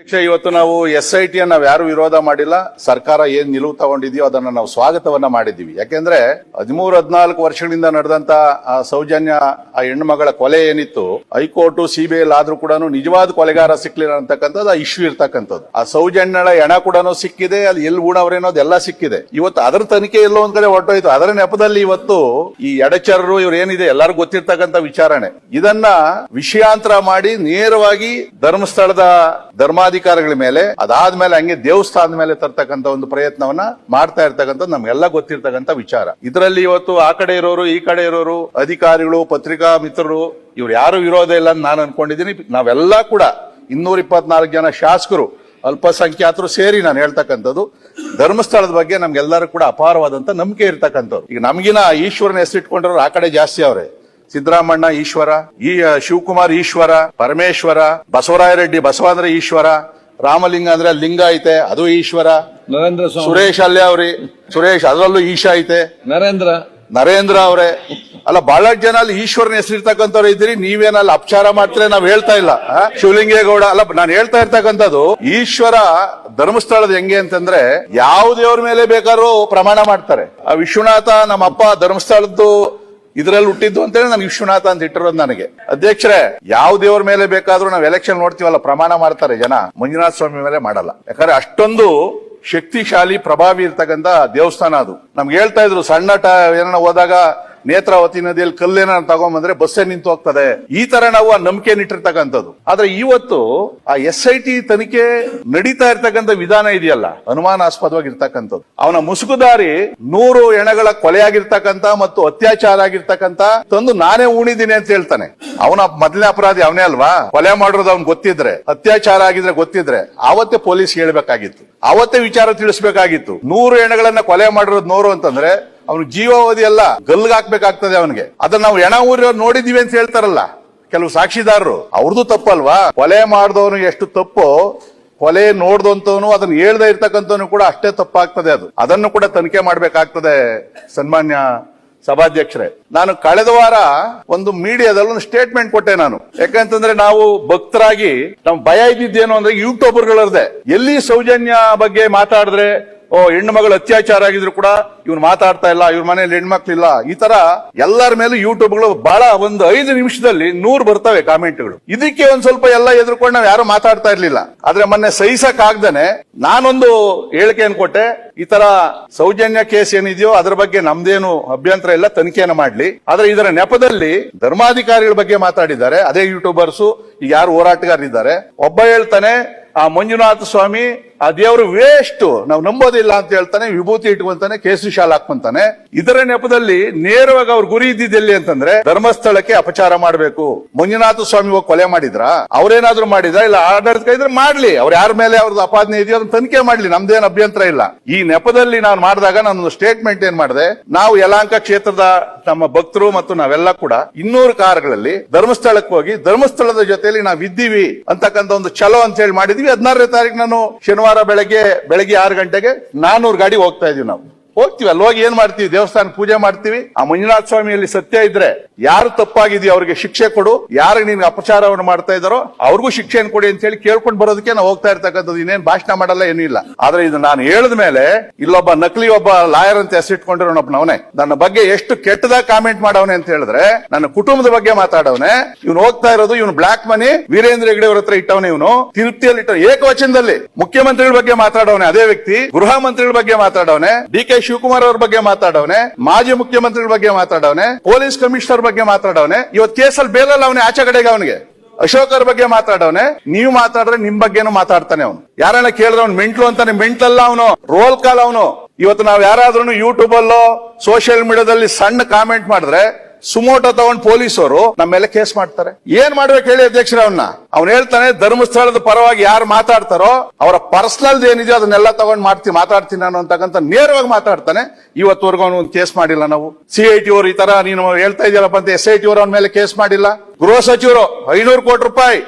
ಅಧ್ಯಕ್ಷ, ಇವತ್ತು ನಾವು ಎಸ್ ಐ ಟಿ ನಾವು ಯಾರು ವಿರೋಧ ಮಾಡಿಲ್ಲ, ಸರ್ಕಾರ ಏನ್ ನಿಲುವು ತಗೊಂಡಿದೆಯೋ ಅದನ್ನ ನಾವು ಸ್ವಾಗತವನ್ನ ಮಾಡಿದ್ದೀವಿ. ಯಾಕೆಂದ್ರೆ ಹದಿಮೂರು, ಹದಿನಾಲ್ಕು ವರ್ಷಗಳಿಂದ ನಡೆದಂತ ಆ ಸೌಜನ್ಯ ಆ ಹೆಣ್ಣು ಮಗಳ ಕೊಲೆ ಏನಿತ್ತು, ಹೈಕೋರ್ಟ್, ಸಿಬಿಐ ಆದ್ರೂ ಕೂಡ ನಿಜವಾದ ಕೊಲೆಗಾರ ಸಿಕ್ಲಿಲ್ಲ ಅಂತಕ್ಕಂಥದ್ದು, ಆ ಇಶ್ಯೂ ಇರ್ತಕ್ಕಂಥದ್ದು. ಆ ಸೌಜನ್ಯಳ ಹೆಣ ಕೂಡ ಸಿಕ್ಕಿದೆ, ಅಲ್ಲಿ ಎಲ್ಲಿ ಊಣವ್ರೇನೋದೆಲ್ಲ ಸಿಕ್ಕಿದೆ. ಇವತ್ತು ಅದರ ತನಿಖೆ ಎಲ್ಲೋ ಒಂದ್ ಕಡೆ ಹೊರಟೋಯ್ತು. ಅದರ ನೆಪದಲ್ಲಿ ಇವತ್ತು ಈ ಎಡಚರರು ಇವ್ರು ಏನಿದೆ ಎಲ್ಲರಿಗೂ ಗೊತ್ತಿರ್ತಕ್ಕಂಥ ವಿಚಾರಣೆ. ಇದನ್ನ ವಿಷಯಾಂತರ ಮಾಡಿ ನೇರವಾಗಿ ಧರ್ಮಸ್ಥಳದ ಧರ್ಮಾಧಿಕಾರಿಗಳ ಮೇಲೆ, ಅದಾದ್ಮೇಲೆ ಹಂಗೆ ದೇವಸ್ಥಾನದ ಮೇಲೆ ತರ್ತಕ್ಕಂಥ ಒಂದು ಪ್ರಯತ್ನವನ್ನ ಮಾಡ್ತಾ ಇರ್ತಕ್ಕಂಥ ನಮ್ಗೆಲ್ಲ ಗೊತ್ತಿರ್ತಕ್ಕಂಥ ವಿಚಾರ. ಇದರಲ್ಲಿ ಇವತ್ತು ಆ ಕಡೆ ಇರೋರು, ಈ ಕಡೆ ಇರೋರು, ಅಧಿಕಾರಿಗಳು, ಪತ್ರಿಕಾ ಮಿತ್ರರು, ಇವ್ರು ಯಾರು ವಿರೋಧ ಇಲ್ಲ ಅಂತ ನಾನು ಅನ್ಕೊಂಡಿದ್ದೀನಿ. ನಾವೆಲ್ಲ ಕೂಡ ಇನ್ನೂರ ಇಪ್ಪತ್ನಾಲ್ಕು ಜನ ಶಾಸಕರು, ಅಲ್ಪಸಂಖ್ಯಾತರು ಸೇರಿ ನಾನು ಹೇಳ್ತಕ್ಕಂಥದ್ದು. ಧರ್ಮಸ್ಥಳದ ಬಗ್ಗೆ ನಮ್ಗೆಲ್ಲರೂ ಕೂಡ ಅಪಾರವಾದಂತ ನಂಬಿಕೆ ಇರ್ತಕ್ಕಂಥವ್ರು. ಈಗ ನಮಗಿನ ಈಶ್ವರನ ಹೆಸರಿಟ್ಕೊಂಡಿರೋರು ಆ ಕಡೆ ಜಾಸ್ತಿ ಅವ್ರೆ. ಸಿದ್ದರಾಮಣ್ಣ ಈಶ್ವರ ಈ ಶಿವಕುಮಾರ್ ಈಶ್ವರ ಪರಮೇಶ್ವರ ಬಸವರಾಯರೆಡ್ಡಿ ಬಸವಾಂದ್ರ ಈಶ್ವರ ರಾಮಲಿಂಗ ಅಂದ್ರೆ ಲಿಂಗ ಐತೆ ಅದು ಈಶ್ವರ ನರೇಂದ್ರ ಸುರೇಶ್ ಅಲ್ಲೇ ಅವ್ರಿ ಸುರೇಶ್ ಅದರಲ್ಲೂ ಈಶಾ ಐತೆ. ನರೇಂದ್ರ. ನರೇಂದ್ರ ಅವರೇ. ಅಲ್ಲ ಬಹಳಷ್ಟು ಜನ ಅಲ್ಲಿ ಈಶ್ವರನ ಹೆಸರಿರ್ತಕ್ಕಂಥವ್ರು ಇದ್ದೀರಿ ನೀವೇನಲ್ಲಿ ಅಪಚಾರ ಮಾಡ್ತೀರ ನಾವ್ ಹೇಳ್ತಾ ಇಲ್ಲ ಶಿವಲಿಂಗೇಗೌಡ ಅಲ್ಲ ನಾನು ಹೇಳ್ತಾ ಇರ್ತಕ್ಕಂಥದ್ದು ಈಶ್ವರ ಧರ್ಮಸ್ಥಳದ ಹೆಂಗೆ ಅಂತಂದ್ರೆ ಯಾವ ದೇವ್ರ ಮೇಲೆ ಬೇಕಾದ್ರೂ ಪ್ರಮಾಣ ಮಾಡ್ತಾರೆ. ಆ ವಿಶ್ವನಾಥ ನಮ್ಮಪ್ಪ ಧರ್ಮಸ್ಥಳದ್ದು ಇದ್ರಲ್ಲಿ ಹುಟ್ಟಿದ್ದು ಅಂತೇಳಿ ನಾನು ವಿಶ್ವನಾಥ ಅಂತ ಇಟ್ಟಿರೋದು ನನಗೆ. ಅಧ್ಯಕ್ಷರೇ, ಯಾವ ದೇವ್ರ ಮೇಲೆ ಬೇಕಾದ್ರೂ ನಾವು ಎಲೆಕ್ಷನ್ ನೋಡ್ತೀವಲ್ಲ, ಪ್ರಮಾಣ ಮಾಡ್ತಾರೆ ಜನ. ಮಂಜುನಾಥ ಸ್ವಾಮಿ ಮೇಲೆ ಮಾಡಲ್ಲ. ಯಾಕಂದ್ರೆ ಅಷ್ಟೊಂದು ಶಕ್ತಿಶಾಲಿ, ಪ್ರಭಾವಿ ಇರ್ತಕ್ಕಂಥ ದೇವಸ್ಥಾನ ಅದು. ನಮ್ಗೆ ಹೇಳ್ತಾ ಇದ್ರು, ಸಣ್ಣ ಟ ಏನಾರ ಹೋದಾಗ ನೇತ್ರಾವತಿ ನದಿಯಲ್ಲಿ ಕಲ್ಲೇನ ತಗೊಂಬಂದ್ರೆ ಬಸ್ಸೇ ನಿಂತು ಹೋಗ್ತದೆ. ಈ ತರ ನಾವು ಆ ನಂಬಿಕೆ ಇಟ್ಟಿರ್ತಕ್ಕಂಥದ್ದು. ಆದ್ರೆ ಇವತ್ತು ಆ ಎಸ್ ಐ ಟಿ ತನಿಖೆ ನಡೀತಾ ಇರ್ತಕ್ಕಂಥ ವಿಧಾನ ಇದೆಯಲ್ಲ, ಅನುಮಾನಾಸ್ಪದವಾಗಿರ್ತಕ್ಕಂಥದ್ದು. ಅವನ ಮುಸುಕುದಾರಿ ನೂರು ಎಣಗಳ ಕೊಲೆಯಾಗಿರ್ತಕ್ಕಂಥ ಮತ್ತು ಅತ್ಯಾಚಾರ ಆಗಿರ್ತಕ್ಕಂಥ ತಂದು ನಾನೇ ಉಣಿದೀನಿ ಅಂತ ಹೇಳ್ತಾನೆ. ಅವನ ಮೊದಲನೇ ಅಪರಾಧಿ ಅವನೇ ಅಲ್ವಾ? ಕೊಲೆ ಮಾಡಿರೋದು ಅವ್ನ್ ಗೊತ್ತಿದ್ರೆ, ಅತ್ಯಾಚಾರ ಆಗಿದ್ರೆ ಗೊತ್ತಿದ್ರೆ ಆವತ್ತೇ ಪೊಲೀಸ್ ಹೇಳ್ಬೇಕಾಗಿತ್ತು. ಆವತ್ತೇ ವಿಚಾರ ತಿಳಿಸ್ಬೇಕಾಗಿತ್ತು. ನೂರು ಎಣಗಳನ್ನ ಕೊಲೆ ಮಾಡಿರೋದು ನೂರು ಅಂತಂದ್ರೆ ಅವನು ಜೀವಾವಧಿ ಎಲ್ಲ ಗಲ್ಗೆ ಹಾಕ್ಬೇಕಾಗ್ತದೆ ಅವನಿಗೆ. ಅದನ್ನ ನಾವು ಎಣ ಊರಿ ನೋಡಿದೀವಿ ಅಂತ ಹೇಳ್ತಾರಲ್ಲ. ಕೆಲವು ಸಾಕ್ಷಿದಾರರು ಅವ್ರದ್ದು ತಪ್ಪಲ್ವಾ? ಕೊಲೆ ಮಾಡಿದವನು ಎಷ್ಟು ತಪ್ಪೋ, ಕೊಲೆ ನೋಡ್ದಂತವನು ಅದನ್ನ ಹೇಳ್ದೆ ಇರ್ತಕ್ಕಂಥವನು ಕೂಡ ಅಷ್ಟೇ ತಪ್ಪಾಗ್ತದೆ ಅದು. ಅದನ್ನು ಕೂಡ ತನಿಖೆ ಮಾಡ್ಬೇಕಾಗ್ತದೆ ಸನ್ಮಾನ್ಯ ಸಭಾಧ್ಯಕ್ಷರೇ. ನಾನು ಕಳೆದ ವಾರ ಒಂದು ಮೀಡಿಯಾದಲ್ಲಿ ಒಂದು ಸ್ಟೇಟ್ಮೆಂಟ್ ಕೊಟ್ಟೆ ನಾನು. ಯಾಕಂತಂದ್ರೆ ನಾವು ಭಕ್ತರಾಗಿ, ನಮ್ ಭಯ ಇದ್ದಿದ್ದೇನು ಅಂದ್ರೆ ಯೂಟ್ಯೂಬರ್ಗಳರ್ದೆ ಎಲ್ಲಿ ಸೌಜನ್ಯ ಬಗ್ಗೆ ಮಾತಾಡಿದ್ರೆ ಓ, ಹೆಣ್ಣು ಮಗಳು ಅತ್ಯಾಚಾರ ಆಗಿದ್ರು ಕೂಡ ಇವ್ನು ಮಾತಾಡ್ತಾ ಇಲ್ಲ, ಇವ್ರ ಮನೇಲಿ ಹೆಣ್ಮಕ್ಳಿಲ್ಲ. ಈ ತರ ಎಲ್ಲರ ಮೇಲೂ ಯೂಟ್ಯೂಬ್ಗಳು ಬಹಳ ಒಂದು ಐದು ನಿಮಿಷದಲ್ಲಿ ನೂರ್ ಬರ್ತವೆ ಕಾಮೆಂಟ್ಗಳು. ಇದಕ್ಕೆ ಒಂದ್ ಸ್ವಲ್ಪ ಎಲ್ಲ ಎದುರ್ಕೊಂಡು ನಾವು ಯಾರು ಮಾತಾಡ್ತಾ ಇರ್ಲಿಲ್ಲ. ಆದ್ರೆ ಮೊನ್ನೆ ಸಹಿಸಕ್ ಆಗ್ದೇನೆ ನಾನೊಂದು ಹೇಳಿಕೆಯನ್ನು ಕೊಟ್ಟೆ. ಈ ತರ ಸೌಜನ್ಯ ಕೇಸ್ ಏನಿದೆಯೋ ಅದ್ರ ಬಗ್ಗೆ ನಮ್ದೇನು ಅಭ್ಯಂತರ ಇಲ್ಲ, ತನಿಖೆಯನ್ನು ಮಾಡ್ಲಿ. ಆದ್ರೆ ಇದರ ನೆಪದಲ್ಲಿ ಧರ್ಮಾಧಿಕಾರಿಗಳ ಬಗ್ಗೆ ಮಾತಾಡಿದ್ದಾರೆ. ಅದೇ ಯೂಟ್ಯೂಬರ್ಸ್ ಈಗ ಯಾರು ಹೋರಾಟಗಾರರಿದ್ದಾರೆ. ಒಬ್ಬ ಹೇಳ್ತಾನೆ, ಆ ಮಂಜುನಾಥ ಸ್ವಾಮಿ ಆ ದೇವರು ವೇಸ್ಟ್ ನಾವು ನಂಬೋದಿಲ್ಲ ಅಂತ ಹೇಳ್ತಾನೆ, ವಿಭೂತಿ ಇಟ್ಕೊಂತಾನೆ, ಕೇಸರಿ ಶಾಲ್ ಹಾಕೊಂತಾನೆ ಇದರ ನೆಪದಲ್ಲಿ ನೇರವಾಗಿ ಅವ್ರ ಗುರಿ ಇದ್ದಿದ್ದೆಲ್ಲಿ ಅಂತಂದ್ರೆ, ಧರ್ಮಸ್ಥಳಕ್ಕೆ ಅಪಚಾರ ಮಾಡಬೇಕು. ಮಂಜುನಾಥ ಸ್ವಾಮಿ ಹೋಗಿ ಕೊಲೆ ಮಾಡಿದ್ರ? ಅವ್ರೇನಾದ್ರೂ ಮಾಡಿದ್ರ? ಇಲ್ಲ, ಆಡಳಿತ ಇದ್ರೆ ಮಾಡ್ಲಿ. ಅವ್ರ ಯಾರ ಮೇಲೆ ಅವ್ರದ್ದು ಅಪಾದನೆ ಇದೆಯೋ ಅದನ್ನ ತನಿಖೆ ಮಾಡ್ಲಿ. ನಮ್ದೇನು ಅಭ್ಯಂತರ ಇಲ್ಲ. ಈ ನೆಪದಲ್ಲಿ ನಾನು ಮಾಡಿದಾಗ ನಾನು ಸ್ಟೇಟ್ಮೆಂಟ್ ಏನ್ ಮಾಡಿದೆ? ನಾವು ಯಲಾಂಕ ಕ್ಷೇತ್ರದ ನಮ್ಮ ಭಕ್ತರು ಮತ್ತು ನಾವೆಲ್ಲ ಕೂಡ ಇನ್ನೂರು ಕಾರುಗಳಲ್ಲಿ ಧರ್ಮಸ್ಥಳಕ್ಕೆ ಹೋಗಿ, ಧರ್ಮಸ್ಥಳದ ಜೊತೆಯಲ್ಲಿ ನಾವು ಇದ್ದೀವಿ ಅಂತಕ್ಕಂಥ ಒಂದು ಚಲೋ ಅಂತ ಹೇಳಿ ಮಾಡಿದ್ವಿ. ಹದಿನಾರನೇ ತಾರೀಕು ನಾನು ಶನಿವಾರ ಬೆಳಗ್ಗೆ ಬೆಳಗ್ಗೆ ಆರು ಗಂಟೆಗೆ ನಾನೂರು ಗಾಡಿ ಹೋಗ್ತಾ ಇದೀವಿ ನಾವು. ಹೋಗ್ತೀವಿ, ಅಲ್ಲಿ ಹೋಗಿ ಏನ್ ಮಾಡ್ತೀವಿ? ದೇವಸ್ಥಾನ ಪೂಜೆ ಮಾಡ್ತೀವಿ. ಆ ಮಂಜುನಾಥ ಸ್ವಾಮಿಯಲ್ಲಿ ಸತ್ಯ ಇದ್ರೆ ಯಾರು ತಪ್ಪಾಗಿದೆಯೋ ಅವ್ರಿಗೆ ಶಿಕ್ಷೆ ಕೊಡು. ಯಾರು ನಿನ್ಗೆ ಅಪಚಾರವನ್ನು ಮಾಡ್ತಾ ಇದಾರೋ ಅವ್ರಿಗೂ ಶಿಕ್ಷೆಯನ್ನು ಕೊಡಿ ಅಂತ ಹೇಳಿ ಕೇಳ್ಕೊಂಡು ಬರೋದಕ್ಕೆ ನಾವು ಹೋಗ್ತಾ ಇರ್ತಕ್ಕಂಥದ್ದು. ಇನ್ನೇನ್ ಭಾಷಣ ಮಾಡಲ್ಲ ಏನಿಲ್ಲ ಆದ್ರೆ ಇದು ನಾನು ಹೇಳಿದ ಮೇಲೆ ಇಲ್ಲೊಬ್ಬ ನಕಲಿ ಒಬ್ಬ ಲಾಯರ್ ಅಂತ ಹೆಸರಿಟ್ಕೊಂಡಿರೋನೊಬ್ಬನವನೇ ನನ್ನ ಬಗ್ಗೆ ಎಷ್ಟು ಕೆಟ್ಟದಾಗ ಕಾಮೆಂಟ್ ಮಾಡವನೆ ಅಂತ ಹೇಳಿದ್ರೆ, ನನ್ನ ಕುಟುಂಬದ ಬಗ್ಗೆ ಮಾತಾಡವನೆ. ಇವನು ಹೋಗ್ತಾ ಇರೋದು, ಇವನು ಬ್ಲಾಕ್ ಮನಿ, ವೀರೇಂದ್ರ ಹೆಗಡೆ ಅವ್ರ ಹತ್ರ ಇಟ್ಟವನ ಇವನು. ತಿರುಪ್ತಿಯಲ್ಲಿ ಇಟ್ಟ ಏಕವಚನದಲ್ಲಿ ಮುಖ್ಯಮಂತ್ರಿಗಳ ಬಗ್ಗೆ ಮಾತಾಡವನೆ, ಅದೇ ವ್ಯಕ್ತಿ. ಗೃಹ ಮಂತ್ರಿಗಳ ಬಗ್ಗೆ ಮಾತಾಡವನೆ. ಡಿ ಕೆ ಶಿವಕುಮಾರ್ ಅವ್ರ ಬಗ್ಗೆ ಮಾತಾಡವನೆ, ಮಾಜಿ ಮುಖ್ಯಮಂತ್ರಿಗಳ ಬಗ್ಗೆ ಮಾತಾಡವನೆ, ಪೊಲೀಸ್ ಕಮಿಷನರ್ ಬಗ್ಗೆ ಮಾತಾಡವನೆ ಇವತ್ತು ಕೇಸಲ್ಲಿ ಬೇಲಲ್ಲ ಅವನೇ ಆಚೆ ಕಡೆಗೆ ಅವನಿಗೆ. ಅಶೋಕ್ ಅವ್ರ ಬಗ್ಗೆ ಮಾತಾಡವನೆ, ನೀವು ಮಾತಾಡಿದ್ರೆ ನಿಮ್ ಬಗ್ಗೆನೂ ಮಾತಾಡ್ತಾನೆ ಅವನು. ಯಾರನ್ನ ಕೇಳಿದ್ರೆ ಅವ್ನು ಮೆಂಟ್ಲು ಅಂತಾನೆ, ಮೆಂಟ್ಲಲ್ಲ ಅವನು ರೋಲ್ ಕಾಲ್ ಅವನು. ಇವತ್ತು ನಾವ್ ಯಾರಾದ್ರೂ ಯೂಟ್ಯೂಬ್ ಅಲ್ಲೋ ಸೋಷಿಯಲ್ ಮೀಡಿಯಾದಲ್ಲಿ ಸಣ್ಣ ಕಾಮೆಂಟ್ ಮಾಡಿದ್ರೆ ಸುಮೋಟೋ ತಗೊಂಡ್ ಪೊಲೀಸರು ನಮ್ಮ ಮೇಲೆ ಕೇಸ್ ಮಾಡ್ತಾರೆ. ಏನ್ ಮಾಡ್ಬೇಕು ಹೇಳಿ ಅಧ್ಯಕ್ಷರ ಅವನ್ನ ಅವ್ನು ಹೇಳ್ತಾನೆ, ಧರ್ಮಸ್ಥಳದ ಪರವಾಗಿ ಯಾರು ಮಾತಾಡ್ತಾರೋ, ಅವರ ಪರ್ಸನಲ್ ಏನಿದೆಯೋ ಅದನ್ನೆಲ್ಲ ತಗೊಂಡ್ ಮಾಡ್ತೀನಿ ಮಾತಾಡ್ತೀನಿ ನಾನು ಅಂತಕ್ಕಂಥ ನೇರವಾಗಿ ಮಾತಾಡ್ತಾನೆ. ಇವತ್ತವರೆಗೂ ಅವನು ಒಂದು ಕೇಸ್ ಮಾಡಿಲ್ಲ ನಾವು. ಸಿ ಐ ಟಿ ಅವರು ಈ ತರ ನೀನು ಹೇಳ್ತಾ ಇದೆಯಲ್ಲಪ್ಪ ಅಂತ ಎಸ್ ಐ ಟಿ ಅವರು ಅವನ ಮೇಲೆ ಕೇಸ್ ಮಾಡಿಲ್ಲ. ಗೃಹ ಸಚಿವರು ಐನೂರು ಕೋಟಿ ರೂಪಾಯಿ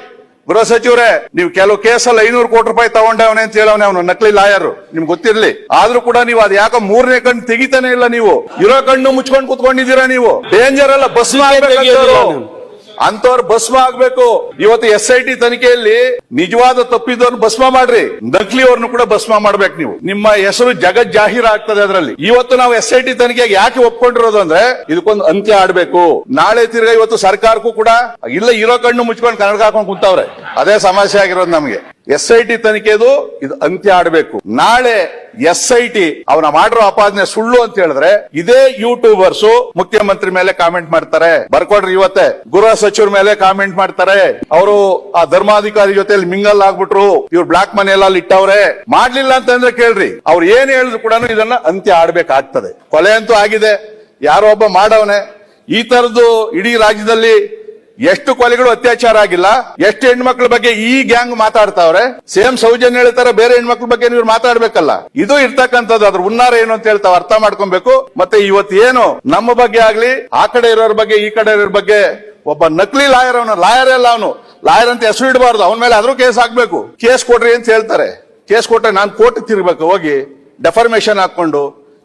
ಗೃಹ ಸಚಿವರೇ ನೀವು ಕೆಲವು ಕೇಸಲ್ಲಿ ಐನೂರು ಕೋಟಿ ರೂಪಾಯಿ ತಗೊಂಡವನೆ ಅಂತ ಹೇಳವನೇ ಅವನು ನಕಲಿ ಲಾಯರ್. ನಿಮ್ಗೆ ಗೊತ್ತಿರ್ಲಿ. ಆದ್ರೂ ಕೂಡ ನೀವು ಅದ್ ಯಾಕೋ ಮೂರನೇ ಕಣ್ಣು ತೆಗಿತಾನೆ ಇಲ್ಲ ನೀವು. ಇರೋ ಕಣ್ಣು ಮುಚ್ಕೊಂಡು ಕುತ್ಕೊಂಡಿದ್ದೀರಾ ನೀವು? ಡೇಂಜರ್ ಅಲ್ಲ ಬಸ್. ಅಂತವ್ರು ಭಸ್ಮ ಆಗ್ಬೇಕು. ಇವತ್ತು ಎಸ್ ಐ ಟಿ ತನಿಖೆಯಲ್ಲಿ ನಿಜವಾದ ತಪ್ಪಿದವ್ರನ್ನ ಭಸ್ಮ ಮಾಡ್ರಿ. ನಕಲಿ ಅವ್ರನ್ನು ಕೂಡ ಭಸ್ಮ ಮಾಡ್ಬೇಕು ನೀವು. ನಿಮ್ಮ ಹೆಸರು ಜಗತ್ ಜಾಹೀರ ಆಗ್ತದೆ ಅದರಲ್ಲಿ. ಇವತ್ತು ನಾವು ಎಸ್ ಐ ಟಿ ತನಿಖೆಗೆ ಯಾಕೆ ಒಪ್ಕೊಂಡಿರೋದು ಅಂದ್ರೆ, ಇದಕ್ಕೊಂದು ಅಂತ್ಯ ಆಡ್ಬೇಕು. ನಾಳೆ ತಿರ್ಗಾ ಇವತ್ತು ಸರ್ಕಾರಕ್ಕೂ ಕೂಡ, ಇಲ್ಲ, ಇರೋ ಕಣ್ಣು ಮುಚ್ಕೊಂಡು ಕನ್ನಡ ಹಾಕೊಂಡು ಕುಂತವ್ರೆ. ಅದೇ ಸಮಸ್ಯೆ ಆಗಿರೋದು ನಮಗೆ. ಎಸ್ ಐ ಟಿ ತನಿಖೆದು ಇದು ಅಂತ್ಯ ಆಡ್ಬೇಕು. ನಾಳೆ ಎಸ್ ಐ ಟಿ ಅವನ ಮಾಡಿರೋ ಅಪಾದನೆ ಸುಳ್ಳು ಅಂತ ಹೇಳಿದ್ರೆ ಇದೇ ಯೂಟ್ಯೂಬರ್ಸ್ ಮುಖ್ಯಮಂತ್ರಿ ಮೇಲೆ ಕಾಮೆಂಟ್ ಮಾಡ್ತಾರೆ. ಬರ್ಕೊಡ್ರಿ ಇವತ್ತೇ. ಗೃಹ ಸಚಿವರ ಮೇಲೆ ಕಾಮೆಂಟ್ ಮಾಡ್ತಾರೆ. ಅವರು ಆ ಧರ್ಮಾಧಿಕಾರಿ ಜೊತೆಲಿ ಮಿಂಗಲ್ ಆಗ್ಬಿಟ್ರು. ಇವ್ರು ಬ್ಲಾಕ್ ಮನಿ ಎಲ್ಲ ಇಟ್ಟವ್ರೆ. ಮಾಡ್ಲಿಲ್ಲ ಅಂತಂದ್ರೆ ಕೇಳ್ರಿ. ಅವ್ರು ಏನ್ ಹೇಳಿದ್ರು ಕೂಡ ಇದನ್ನ ಅಂತ್ಯ ಆಡ್ಬೇಕಾಗ್ತದೆ. ಕೊಲೆ ಅಂತೂ ಆಗಿದೆ. ಯಾರೋ ಒಬ್ಬ ಮಾಡವನೆ. ಈ ತರದ್ದು ಇಡೀ ರಾಜ್ಯದಲ್ಲಿ ಎಷ್ಟು ಕೊಲೆಗಳು ಅತ್ಯಾಚಾರ ಆಗಿಲ್ಲ, ಎಷ್ಟು ಹೆಣ್ಮಕ್ಳ ಬಗ್ಗೆ ಈ ಗ್ಯಾಂಗ್ ಮಾತಾಡ್ತಾವ್ರೆ? ಸೇಮ್ ಸೌಜನ್ಯ ಹೇಳ್ತಾರೆ, ಬೇರೆ ಹೆಣ್ಮಕ್ಳ ಬಗ್ಗೆ ನೀವು ಮಾತಾಡ್ಬೇಕಲ್ಲ. ಇದು ಇರ್ತಕ್ಕಂಥದ್ದು, ಅದ್ರ ಉನ್ನಾರ ಏನು ಅಂತ ಹೇಳ್ತಾವ, ಅರ್ಥ ಮಾಡ್ಕೊಬೇಕು. ಮತ್ತೆ ಇವತ್ತು ಏನು, ನಮ್ಮ ಬಗ್ಗೆ ಆಗ್ಲಿ, ಆ ಕಡೆ ಇರೋರ ಬಗ್ಗೆ, ಈ ಕಡೆ ಇರೋರ ಬಗ್ಗೆ ಒಬ್ಬ ನಕಲಿ ಲಾಯರ್ ಅವನು, ಲಾಯರ್ ಎಲ್ಲ ಅವನು. ಲಾಯರ್ ಅಂತ ಹೆಸರು ಇಡಬಾರ್ದು, ಅವನ ಮೇಲೆ ಆದ್ರೂ ಕೇಸ್ ಹಾಕ್ಬೇಕು ಕೇಸ್ ಕೊಡ್ರಿ ಅಂತ ಹೇಳ್ತಾರೆ. ಕೇಸ್ ಕೊಟ್ರೆ ನಾನು ಕೋರ್ಟ್ ತಿರ್ಬೇಕು ಹೋಗಿ ಡೆಫರ್ಮೇಶನ್ ಹಾಕೊಂಡು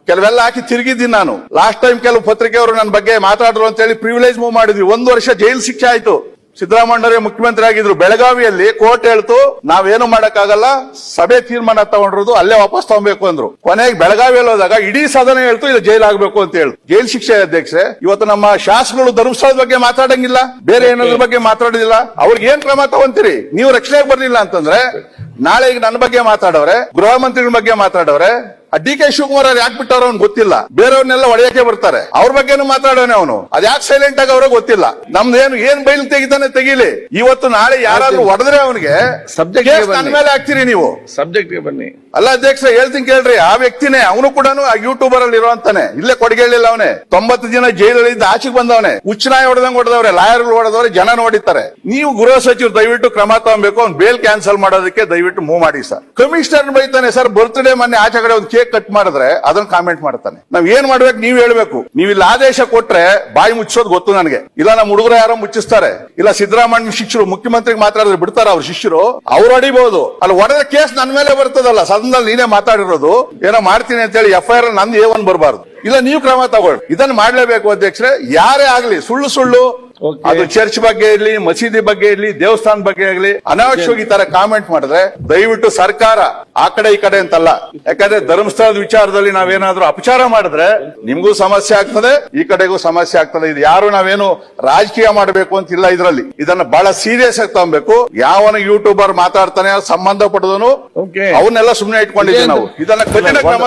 ಕೆಲವೆಲ್ಲ ಹಾಕಿ ತಿರುಗಿದ್ದೀನಿ ನಾನು. ಲಾಸ್ಟ್ ಟೈಮ್ ಕೆಲವು ಪತ್ರಿಕೆಯವರು ನನ್ನ ಬಗ್ಗೆ ಮಾತಾಡಿದ್ರು ಅಂತ ಹೇಳಿ ಪ್ರಿವಿಲೇಜ್ ಮೂವ್ ಮಾಡಿದ್ವಿ. ಒಂದು ವರ್ಷ ಜೈಲ್ ಶಿಕ್ಷೆ ಆಯ್ತು. ಸಿದ್ದರಾಮಯ್ಯ ಮುಖ್ಯಮಂತ್ರಿ ಆಗಿದ್ರು. ಬೆಳಗಾವಿಯಲ್ಲಿ ಕೋರ್ಟ್ ಹೇಳ್ತು ನಾವೇನು ಮಾಡಕ್ಕಾಗಲ್ಲ ಸಭೆ ತೀರ್ಮಾನ ತಗೊಂಡಿರೋದು ಅಲ್ಲೇ ವಾಪಸ್ ತಗೊಬೇಕು ಅಂದ್ರು. ಕೊನೆಗೆ ಬೆಳಗಾವಿಯಲ್ಲಿ ಹೋದಾಗ ಇಡೀ ಸದನ ಹೇಳ್ತು ಇಲ್ಲಿ ಜೈಲ್ ಆಗ್ಬೇಕು ಅಂತ ಹೇಳಿ. ಜೈಲ್ ಶಿಕ್ಷೆ ಅಧ್ಯಕ್ಷೆ ಇವತ್ತು ನಮ್ಮ ಶಾಸಕರು ಧರ್ಮಸ್ಥಳದ ಬಗ್ಗೆ ಮಾತಾಡಂಗಿಲ್ಲ. ಬೇರೆ ಏನಾದ್ರ ಬಗ್ಗೆ ಮಾತಾಡೋದಿಲ್ಲ. ಅವ್ರಿಗೆ ಏನ್ ಕ್ರಮ ತಗೊಂತೀರಿ? ನೀವು ರಕ್ಷಣೆಗೆ ಬರ್ಲಿಲ್ಲ ಅಂತಂದ್ರೆ ನಾಳೆ ಈಗ ನನ್ನ ಬಗ್ಗೆ ಮಾತಾಡವ್ರೆ ಗೃಹ ಮಂತ್ರಿಗಳ ಬಗ್ಗೆ ಡಿ ಕೆ ಶಿವಕುಮಾರ್ ಅವ್ರು ಯಾಕೆ ಬಿಟ್ಟವ್ರ ಅವ್ನು ಗೊತ್ತಿಲ್ಲ. ಬೇರೆಯವ್ರನ್ನೆಲ್ಲ ಒಡೆಯಕ್ಕೆ ಬರ್ತಾರೆ. ಅವ್ರ ಬಗ್ಗೆನೂ ಮಾತಾಡೋಣ ಅವನು. ಅದ್ ಯಾಕೆ ಸೈಲೆಂಟ್ ಆಗಿ ಅವ್ರಿಗೆ ಗೊತ್ತಿಲ್ಲ. ನಮ್ದೇನು ಏನ್ ಬೈಲ್ ತೆಗಿತಾನೆ ತೆಗೀಲಿ. ಇವತ್ತು ನಾಳೆ ಯಾರಾದ್ರೂ ಹೊಡೆದ್ರೆ ಅವನಿಗೆ ಸಬ್ಜೆಕ್ಟ್ ನನ್ನ. ಮೇಲೆ ಹಾಕ್ತೀರಿ ನೀವು. ಸಬ್ಜೆಕ್ಟ್ ಬನ್ನಿ. ಅಲ್ಲ ಅಧ್ಯಕ್ಷ ಹೇಳ್ತೀನಿ ಕೇಳ್ರಿ. ಆ ವ್ಯಕ್ತಿನೇ ಅವನು ಕೂಡ ಯೂಟ್ಯೂಬರ್ ಅಲ್ಲಿ ಇರುವಂತಾನೆ ಇಲ್ಲೇ ಕೊಡಗೇಳಿಲ್ಲ ಅವನೇ. ತೊಂಬತ್ತು ದಿನ ಜೈಲಲ್ಲಿದ್ದ ಆಚೆಗೆ ಬಂದವನೇ. ಉಚ್ಚನಾಯ ಹೊಡೆದಂಗ್ ಹೊಡೆದವ್ರೆ ಲಾಯರ್ಗಳು ಹೊಡೆದವ್ರೆ ಜನ ನೋಡಿತಾರೆ ನೀವು ಗೃಹ ಸಚಿವರು ದಯವಿಟ್ಟು ಕ್ರಮ ತಗೊಬೇಕು. ಅವ್ನು ಬೇಲ್ ಕ್ಯಾನ್ಸಲ್ ಮಾಡೋದಕ್ಕೆ ದಯವಿಟ್ಟು ಮೂವ್ ಮಾಡಿ ಸರ್ ಕಮಿಷನರ್ ಬೈತಾನೆ ಸರ್ ಬರ್ತ್ಡೇ ಮೊನ್ನೆ ಆಚೆ ಕಡೆ ಒಂದು ಕೇಕ್ ಕಟ್ ಮಾಡಿದ್ರೆ ಅದನ್ನ ಕಾಮೆಂಟ್ ಮಾಡ್ತಾನೆ ನಾವ್ ಏನ್ ಮಾಡ್ಬೇಕು? ನೀವ್ ಹೇಳ್ಬೇಕು. ನೀವ್ ಇಲ್ಲಿ ಆದೇಶ ಕೊಟ್ರೆ ಬಾಯಿ ಮುಚ್ಚೋದು ಗೊತ್ತು ನನಗೆ. ಇಲ್ಲ ನಮ್ಮ ಹುಡುಗರ ಯಾರೋ ಮುಚ್ಚಿಸ್ತಾರೆ. ಇಲ್ಲ ಸಿದ್ದರಾಮಯ್ಯ ಶಿಷ್ಯರು, ಮುಖ್ಯಮಂತ್ರಿಗೆ ಮಾತಾಡಿದ್ರೆ ಬಿಡ್ತಾರ ಅವ್ರ ಶಿಷ್ಯರು, ಅವ್ರು ಅಡಿಬಹುದು ಅಲ್ಲಿ, ಹೊಡೆದ ಕೇಸ್ ನನ್ನ ಮೇಲೆ ಬರ್ತದಲ್ಲ, ಸದನದಲ್ಲಿ ನೀನೇ ಮಾತಾಡಿರೋದು. ಏನೋ ಮಾಡ್ತೀನಿ ಅಂತ ಹೇಳಿ ಎಫ್ ಐ ಆರ್ ನಂದು ಏ ಒನ್ ಬರಬಾರ್ದು. ಇಲ್ಲ, ನೀವು ಕ್ರಮ ತಗೊಳ್ಳಿ. ಇದನ್ನ ಮಾಡ್ಲೇಬೇಕು ಅಧ್ಯಕ್ಷರೇ. ಯಾರೇ ಆಗ್ಲಿ, ಸುಳ್ಳು ಸುಳ್ಳು. ಅದು ಚರ್ಚ್ ಬಗ್ಗೆ ಇರಲಿ ಮಸೀದಿ ಬಗ್ಗೆ ಇರಲಿ ದೇವಸ್ಥಾನ ಬಗ್ಗೆ ಆಗಲಿ ಅನಾವಶ್ಯವಾಗಿ ಈ ತರ ಕಾಮೆಂಟ್ ಮಾಡಿದ್ರೆ ದಯವಿಟ್ಟು ಸರ್ಕಾರ ಆ ಕಡೆ ಈ ಕಡೆ ಅಂತಲ್ಲ. ಯಾಕಂದ್ರೆ ಧರ್ಮಸ್ಥಳದ ವಿಚಾರದಲ್ಲಿ ನಾವೇನಾದ್ರೂ ಅಪಚಾರ ಮಾಡಿದ್ರೆ ನಿಮ್ಗೂ ಸಮಸ್ಯೆ ಆಗ್ತದೆ ಈ ಕಡೆಗೂ ಸಮಸ್ಯೆ ಆಗ್ತದೆ. ಇದು ಯಾರು ನಾವೇನು ರಾಜಕೀಯ ಮಾಡಬೇಕು ಅಂತ ಇಲ್ಲ ಇದರಲ್ಲಿ. ಇದನ್ನ ಬಹಳ ಸೀರಿಯಸ್ ಆಗಿ ತಗೋಬೇಕು. ಯಾವನ ಯೂಟ್ಯೂಬರ್ ಮಾತಾಡ್ತಾನೆ ಸಂಬಂಧಪಟ್ಟದನು ಪಡೆದನು ಅವನ್ನೆಲ್ಲ ಸುಮ್ಮನೆ ಇಟ್ಕೊಂಡಿದ್ದೀವಿ ನಾವು. ಇದನ್ನ ಕಠಿಣ ಕ್ರಮ